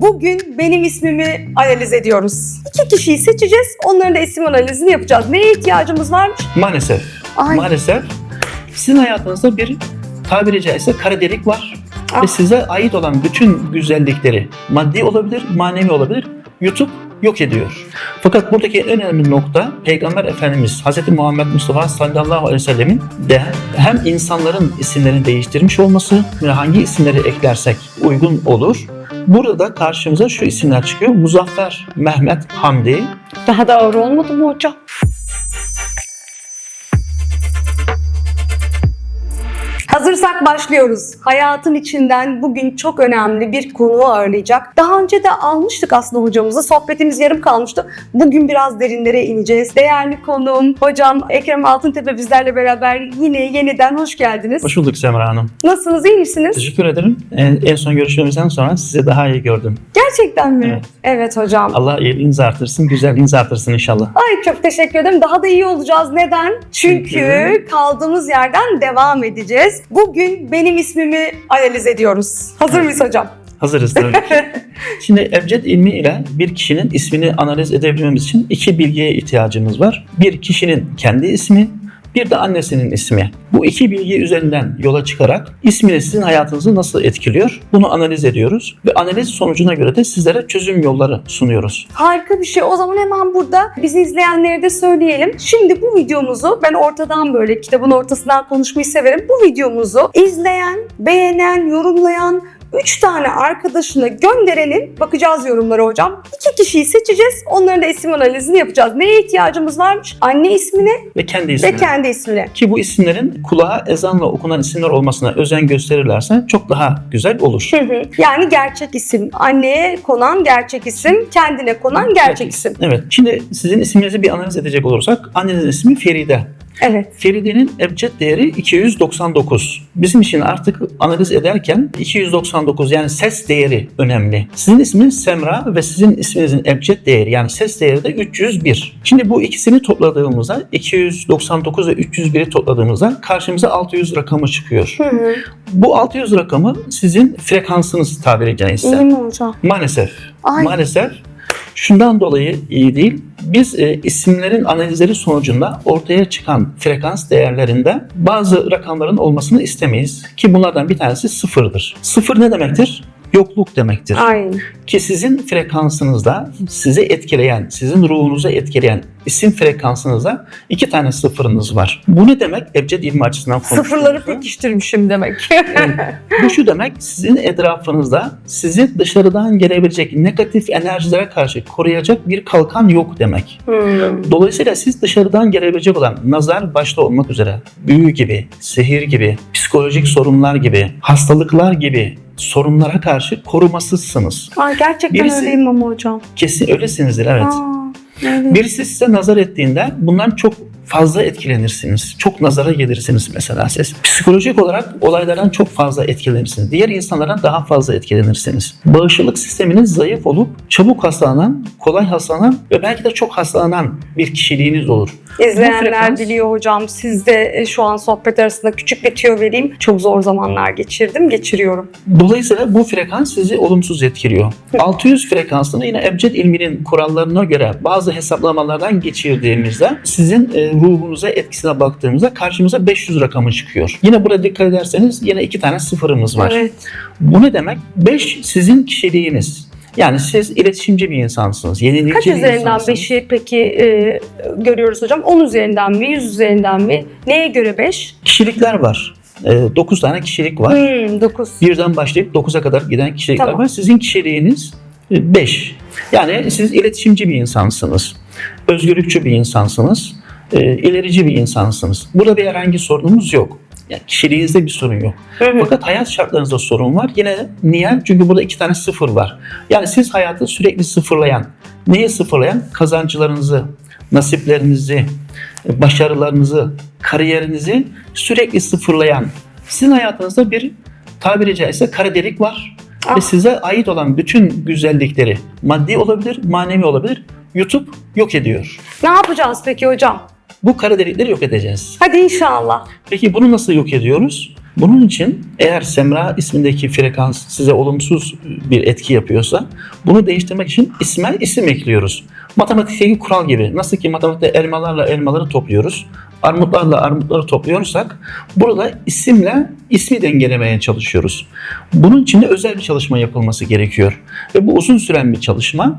Bugün benim ismimi analiz ediyoruz. İki kişiyi seçeceğiz. Onların da isim analizini yapacağız. Neye ihtiyacımız varmış? Maalesef. Ay. Maalesef sizin hayatınızda bir tabiri caizse kara delik var. Ah. Ve size ait olan bütün güzellikleri maddi olabilir, manevi olabilir. YouTube yok ediyor. Fakat buradaki en önemli nokta Peygamber Efendimiz Hz. Muhammed Mustafa sallallahu aleyhi ve sellemin de hem insanların isimlerini değiştirmiş olması ve hangi isimleri eklersek uygun olur. Burada da karşımıza şu isimler çıkıyor. Muzaffer Mehmet Hamdi, Daha da ağır olmadı mı hocam? Hazırsak başlıyoruz. Hayatın içinden bugün çok önemli bir konu ağırlayacak. Daha önce de almıştık aslında hocamızı. Sohbetimiz yarım kalmıştı. Bugün biraz derinlere ineceğiz. Değerli konuğum hocam Ekrem Altıntepe bizlerle beraber yine yeniden hoş geldiniz. Hoş bulduk Semra Hanım. Nasılsınız? iyi misiniz? Teşekkür ederim. En, en son görüşmemizden sonra sizi daha iyi gördüm. Gerçekten mi? Evet. evet hocam. Allah iyiliğinizi artırsın, güzelliğinizi artırsın inşallah. Ay çok teşekkür ederim. Daha da iyi olacağız. Neden? Çünkü Çünkü- kaldığımız yerden devam edeceğiz. Bugün benim ismimi analiz ediyoruz. Hazır mıyız hocam? Hazırız tabii ki. Şimdi ebced ilmi ile bir kişinin ismini analiz edebilmemiz için iki bilgiye ihtiyacımız var. Bir kişinin kendi ismi, bir de annesinin ismi. Bu iki bilgi üzerinden yola çıkarak isminiz sizin hayatınızı nasıl etkiliyor? Bunu analiz ediyoruz ve analiz sonucuna göre de sizlere çözüm yolları sunuyoruz. Harika bir şey. O zaman hemen burada bizi izleyenlere de söyleyelim. Şimdi bu videomuzu ben ortadan böyle kitabın ortasından konuşmayı severim. Bu videomuzu izleyen, beğenen, yorumlayan 3 tane arkadaşına gönderenin bakacağız yorumlara hocam. İki kişiyi seçeceğiz. Onların da isim analizini yapacağız. Neye ihtiyacımız varmış? Anne ismine Ve kendi ismini. ve kendi ismine. Ki bu isimlerin kulağa ezanla okunan isimler olmasına özen gösterirlerse çok daha güzel olur. Hı hı. Yani gerçek isim. Anneye konan gerçek isim, kendine konan gerçek isim. Evet. Şimdi sizin isminizi bir analiz edecek olursak annenizin ismi Feride. Evet. Feride'nin ebced değeri 299. Bizim için artık analiz ederken 299 yani ses değeri önemli. Sizin isminiz Semra ve sizin isminizin ebced değeri yani ses değeri de 301. Şimdi bu ikisini topladığımızda 299 ve 301'i topladığımızda karşımıza 600 rakamı çıkıyor. Hı hı. Bu 600 rakamı sizin frekansınız tabiri caizse. İyi mi hocam? Maalesef. Ay. Maalesef şundan dolayı iyi değil. Biz e, isimlerin analizleri sonucunda ortaya çıkan frekans değerlerinde bazı rakamların olmasını istemeyiz. Ki bunlardan bir tanesi sıfırdır. Sıfır ne demektir? Yokluk demektir. Aynen. Ki sizin frekansınızda sizi etkileyen, sizin ruhunuzu etkileyen isim frekansınızda iki tane sıfırınız var. Bu ne demek? Ebced ilmi açısından Sıfırları konuştuğumuzda- pekiştirmişim demek. bu şu demek sizin etrafınızda sizi dışarıdan gelebilecek negatif enerjilere karşı koruyacak bir kalkan yok demek. Hmm. Dolayısıyla siz dışarıdan gelebilecek olan nazar başta olmak üzere büyü gibi, sihir gibi, psikolojik sorunlar gibi, hastalıklar gibi sorunlara karşı korumasızsınız. Ay, gerçekten Birisi- öyleyim ama hocam. Kesin öylesinizdir evet. Aa. Birisi size nazar ettiğinde bundan çok fazla etkilenirsiniz. Çok nazara gelirsiniz mesela siz. Psikolojik olarak olaylardan çok fazla etkilenirsiniz. Diğer insanlardan daha fazla etkilenirsiniz. Bağışıklık sisteminiz zayıf olup çabuk hastalanan, kolay hastalanan ve belki de çok hastalanan bir kişiliğiniz olur. İzleyenler frekans- biliyor hocam. Siz de e, şu an sohbet arasında küçük bir tüyo vereyim. Çok zor zamanlar geçirdim, geçiriyorum. Dolayısıyla bu frekans sizi olumsuz etkiliyor. 600 frekansını yine Ebced ilminin kurallarına göre bazı hesaplamalardan geçirdiğimizde sizin e, ruhunuza etkisine baktığımızda karşımıza 500 rakamı çıkıyor. Yine burada dikkat ederseniz yine iki tane sıfırımız var. Evet. Bu ne demek? 5 sizin kişiliğiniz. Yani siz iletişimci bir insansınız. Yenilikçi Kaç bir üzerinden insansınız. 5'i peki e, görüyoruz hocam? 10 üzerinden mi, 100 üzerinden mi? Neye göre 5? Kişilikler var. 9 tane kişilik var. Hmm, 9. Birden başlayıp 9'a kadar giden kişilikler Tamam. var. Sizin kişiliğiniz 5. Yani siz iletişimci bir insansınız. Özgürlükçü bir insansınız. E, ilerici bir insansınız. Burada bir herhangi sorunumuz yok. Yani kişiliğinizde bir sorun yok. Fakat hayat şartlarınızda sorun var. Yine niye? Çünkü burada iki tane sıfır var. Yani siz hayatı sürekli sıfırlayan, neyi sıfırlayan? Kazancılarınızı, nasiplerinizi, başarılarınızı, kariyerinizi sürekli sıfırlayan. Sizin hayatınızda bir tabiri caizse kara delik var. Ah. Ve size ait olan bütün güzellikleri maddi olabilir, manevi olabilir. YouTube yok ediyor. Ne yapacağız peki hocam? Bu kara delikleri yok edeceğiz. Hadi inşallah. Peki bunu nasıl yok ediyoruz? Bunun için eğer Semra ismindeki frekans size olumsuz bir etki yapıyorsa bunu değiştirmek için isme isim ekliyoruz. Matematikteki kural gibi nasıl ki matematikte elmalarla elmaları topluyoruz, armutlarla armutları topluyorsak burada isimle ismi dengelemeye çalışıyoruz. Bunun için de özel bir çalışma yapılması gerekiyor. Ve bu uzun süren bir çalışma,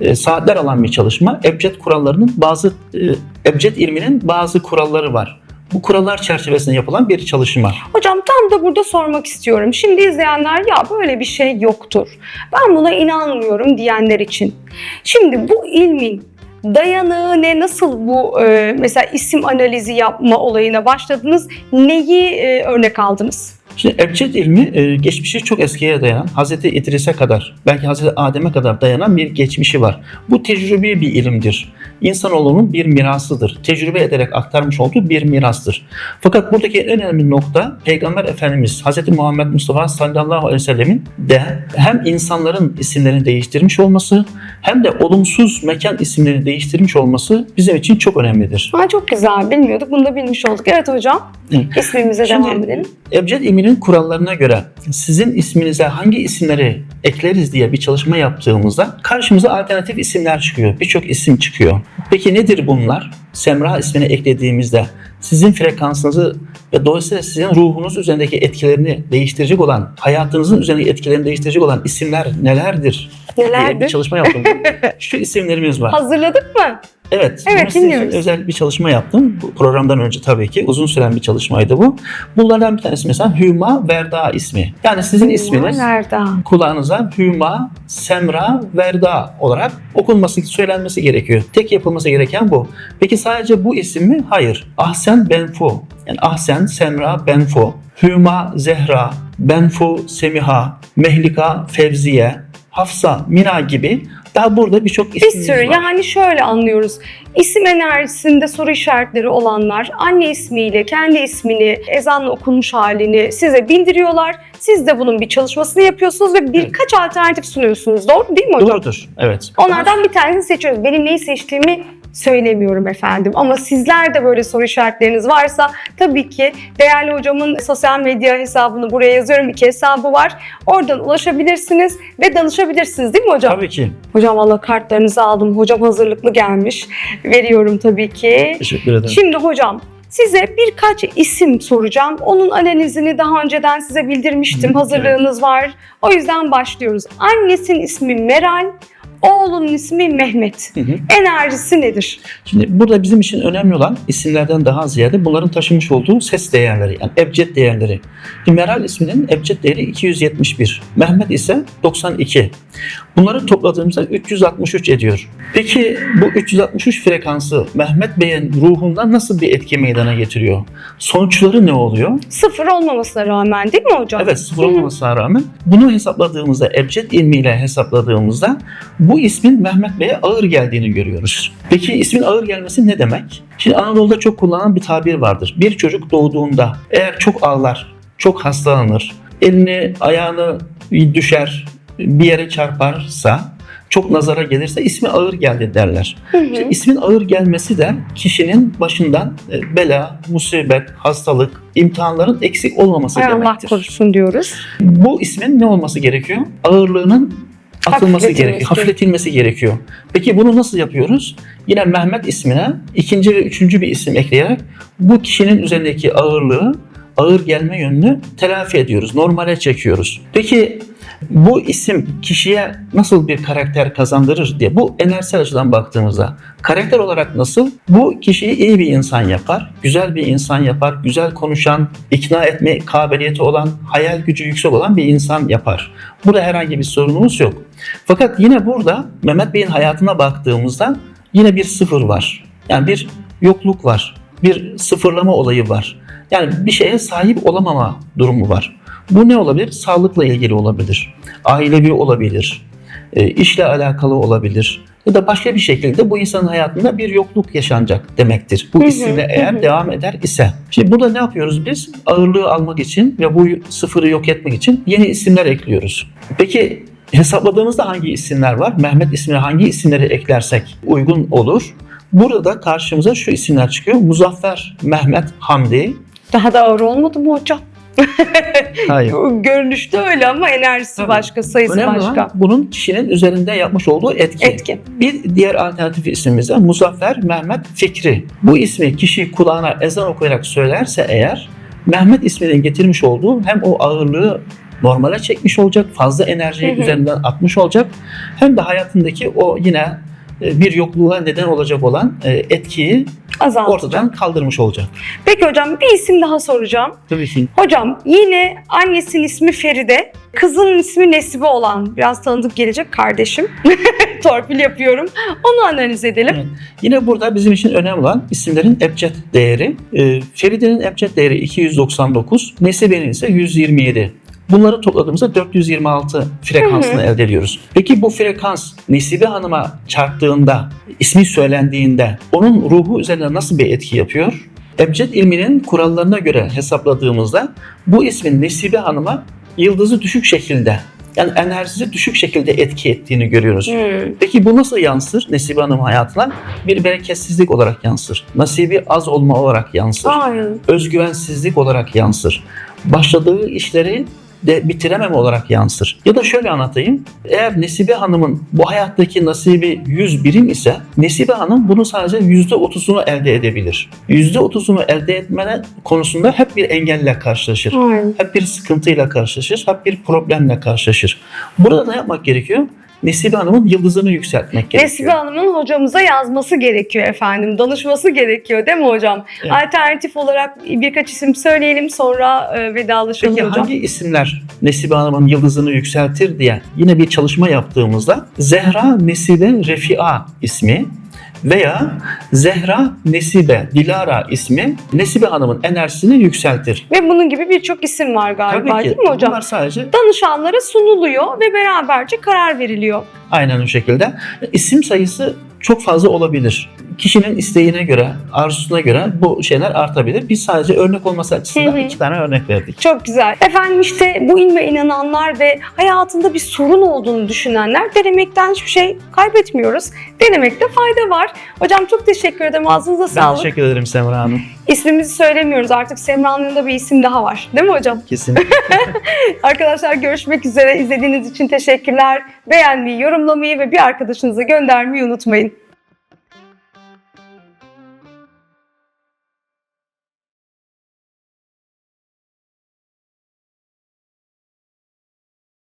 e, saatler alan bir çalışma. Ebced kurallarının bazı, e, Ebced ilminin bazı kuralları var. Bu kurallar çerçevesinde yapılan bir çalışma. Hocam tam da burada sormak istiyorum. Şimdi izleyenler ya böyle bir şey yoktur. Ben buna inanmıyorum diyenler için. Şimdi bu ilmin dayanığı ne? Nasıl bu e, mesela isim analizi yapma olayına başladınız? Neyi e, örnek aldınız? Şimdi Ebced ilmi e, geçmişi çok eskiye dayanan, Hazreti İdris'e kadar, belki Hazreti Adem'e kadar dayanan bir geçmişi var. Bu tecrübi bir ilimdir. İnsanoğlunun bir mirasıdır. Tecrübe ederek aktarmış olduğu bir mirastır. Fakat buradaki en önemli nokta Peygamber Efendimiz Hazreti Muhammed Mustafa sallallahu aleyhi ve sellemin de hem insanların isimlerini değiştirmiş olması hem de olumsuz mekan isimlerini değiştirmiş olması bizim için çok önemlidir. Ha, çok güzel bilmiyorduk. Bunu da bilmiş olduk. Evet hocam Evet. ismimize Şimdi- devam edelim. Ebced ilminin kurallarına göre sizin isminize hangi isimleri ekleriz diye bir çalışma yaptığımızda karşımıza alternatif isimler çıkıyor. Birçok isim çıkıyor. Peki nedir bunlar? Semra ismini eklediğimizde sizin frekansınızı ve dolayısıyla sizin ruhunuz üzerindeki etkilerini değiştirecek olan, hayatınızın üzerindeki etkilerini değiştirecek olan isimler nelerdir? diye bir Nelerdir? çalışma yaptım. Şu isimlerimiz var. Hazırladık mı? Evet, Evet, dinliyoruz. özel bir çalışma yaptım. Bu programdan önce tabii ki uzun süren bir çalışmaydı bu. Bunlardan bir tanesi mesela Hüma Verda ismi. Yani sizin isminiz Nerede? kulağınıza Hüma, Semra, Verda olarak okunması, söylenmesi gerekiyor. Tek yapılması gereken bu. Peki sadece bu isim mi? Hayır. Ahsen Benfu. Yani Ahsen, Semra, Benfu. Hüma, Zehra, Benfu, Semiha, Mehlika, Fevziye, Hafsa, Mina gibi daha burada birçok Bir ismimiz sürü var. yani şöyle anlıyoruz. İsim enerjisinde soru işaretleri olanlar anne ismiyle kendi ismini ezanla okunmuş halini size bildiriyorlar. Siz de bunun bir çalışmasını yapıyorsunuz ve birkaç alternatif sunuyorsunuz. Doğru değil mi hocam? Doğrudur. Evet. Onlardan bir tanesini seçiyoruz. Benim neyi seçtiğimi söylemiyorum efendim. Ama sizler de böyle soru işaretleriniz varsa tabii ki değerli hocamın sosyal medya hesabını buraya yazıyorum. İki hesabı var. Oradan ulaşabilirsiniz ve danışabilirsiniz değil mi hocam? Tabii ki. Hocam valla kartlarınızı aldım. Hocam hazırlıklı gelmiş. Veriyorum tabii ki. Teşekkür ederim. Şimdi hocam size birkaç isim soracağım. Onun analizini daha önceden size bildirmiştim. Hazırlığınız var. O yüzden başlıyoruz. Annesinin ismi Meral, oğlunun ismi Mehmet. Hı hı. Enerjisi nedir? Şimdi burada bizim için önemli olan isimlerden daha ziyade bunların taşımış olduğu ses değerleri yani ebced değerleri. Şimdi Meral isminin ebced değeri 271. Mehmet ise 92. Bunları topladığımızda 363 ediyor. Peki bu 363 frekansı Mehmet Bey'in ruhunda nasıl bir etki meydana getiriyor? Sonuçları ne oluyor? Sıfır olmamasına rağmen değil mi hocam? Evet sıfır olmamasına rağmen bunu hesapladığımızda ebced ilmiyle hesapladığımızda bu ismin Mehmet Bey'e ağır geldiğini görüyoruz. Peki ismin ağır gelmesi ne demek? Şimdi Anadolu'da çok kullanılan bir tabir vardır. Bir çocuk doğduğunda eğer çok ağlar, çok hastalanır, elini ayağını düşer, bir yere çarparsa çok nazara gelirse ismi ağır geldi derler. Hı hı. İşte ismin ağır gelmesi de kişinin başından e, bela, musibet, hastalık, imtihanların eksik olmaması Ay Allah demektir. korusun diyoruz. Bu ismin ne olması gerekiyor? Ağırlığının atılması gerekiyor, hafifletilmesi gerekiyor. Peki bunu nasıl yapıyoruz? Yine Mehmet ismine ikinci ve üçüncü bir isim ekleyerek bu kişinin üzerindeki ağırlığı, ağır gelme yönünü telafi ediyoruz, normale çekiyoruz. Peki bu isim kişiye nasıl bir karakter kazandırır diye bu enerjisel açıdan baktığımızda karakter olarak nasıl? Bu kişiyi iyi bir insan yapar, güzel bir insan yapar, güzel konuşan, ikna etme kabiliyeti olan, hayal gücü yüksek olan bir insan yapar. Burada herhangi bir sorunumuz yok. Fakat yine burada Mehmet Bey'in hayatına baktığımızda yine bir sıfır var. Yani bir yokluk var. Bir sıfırlama olayı var. Yani bir şeye sahip olamama durumu var. Bu ne olabilir? Sağlıkla ilgili olabilir. Ailevi olabilir. e, işle alakalı olabilir. Ya da başka bir şekilde bu insanın hayatında bir yokluk yaşanacak demektir. Bu isimle eğer hı. devam eder ise. Şimdi burada ne yapıyoruz biz? Ağırlığı almak için ve bu sıfırı yok etmek için yeni isimler ekliyoruz. Peki hesapladığımızda hangi isimler var? Mehmet ismine hangi isimleri eklersek uygun olur? Burada karşımıza şu isimler çıkıyor. Muzaffer Mehmet Hamdi, Daha da ağır olmadı mı hocam? Hayır. Görünüşte öyle ama enerjisi Tabii. başka, sayısı Önemli başka. olan bunun kişinin üzerinde yapmış olduğu etki. Etki. Bir diğer alternatif ismimiz de Muzaffer Mehmet Fikri. Bu ismi kişi kulağına ezan okuyarak söylerse eğer Mehmet isminin getirmiş olduğu hem o ağırlığı normale çekmiş olacak, fazla enerjiyi Hı hı. üzerinden atmış olacak hem de hayatındaki o yine e, bir yokluğa neden olacak olan e, etkiyi Azaltacak. ortadan kaldırmış olacak. Peki hocam bir isim daha soracağım. Tabii ki Hocam yine annesinin ismi Feride, kızının ismi Nesibe olan biraz tanıdık gelecek kardeşim. Torpil yapıyorum. Onu analiz edelim. Evet. Yine burada bizim için önemli olan isimlerin ebced değeri. Ee, Feride'nin ebced değeri 299, Nesibe'nin ise 127. Bunları topladığımızda 426 frekansını elde ediyoruz. Peki bu frekans Nesibe Hanım'a çarptığında, ismi söylendiğinde onun ruhu üzerine nasıl bir etki yapıyor? Ebced ilminin kurallarına göre hesapladığımızda bu ismin Nesibe Hanım'a yıldızı düşük şekilde yani enerjisi düşük şekilde etki ettiğini görüyoruz. Hmm. Peki bu nasıl yansır Nesibe Hanım hayatına? Bir bereketsizlik olarak yansır. Nasibi az olma olarak yansır. Aynen. Özgüvensizlik olarak yansır. Başladığı işleri de bitirememe olarak yansır. Ya da şöyle anlatayım. Eğer Nesibe Hanım'ın bu hayattaki nasibi 100 birim ise Nesibe Hanım bunu sadece %30'unu elde edebilir. %30'unu elde etme konusunda hep bir engelle karşılaşır Aynen. hep bir sıkıntıyla karşılaşır, hep bir problemle karşılaşır. Burada ne yapmak gerekiyor? Nesibe Hanım'ın yıldızını yükseltmek gerekiyor. Nesibe Hanım'ın hocamıza yazması gerekiyor efendim. Danışması gerekiyor değil mi hocam? Evet. Alternatif olarak birkaç isim söyleyelim sonra e, vedalaşalım Peki hocam. hangi isimler Nesibe Hanım'ın yıldızını yükseltir diye yine bir çalışma yaptığımızda Zehra Nesibe Refia ismi veya Zehra Nesibe Dilara ismi Nesibe Hanım'ın enerjisini yükseltir. Ve bunun gibi birçok isim var galiba Tabii ki değil mi hocam? bunlar sadece Danışanlara sunuluyor ve beraberce karar veriliyor. Aynen o şekilde. İsim sayısı çok fazla olabilir. Kişinin isteğine göre, arzusuna göre bu şeyler artabilir. Biz sadece örnek olması açısından Hı hı. iki tane örnek verdik. Çok güzel. Efendim işte bu ilme inananlar ve hayatında bir sorun olduğunu düşünenler denemekten hiçbir şey kaybetmiyoruz. Denemekte fayda var. Hocam çok teşekkür ederim. Ağzınıza Ben sağlık. teşekkür ederim Semra Hanım. İsmimizi söylemiyoruz artık. Semra'nın da bir isim daha var. Değil mi hocam? Kesin. Arkadaşlar görüşmek üzere. İzlediğiniz için teşekkürler. Beğenmeyi, yorumlamayı ve bir arkadaşınıza göndermeyi unutmayın.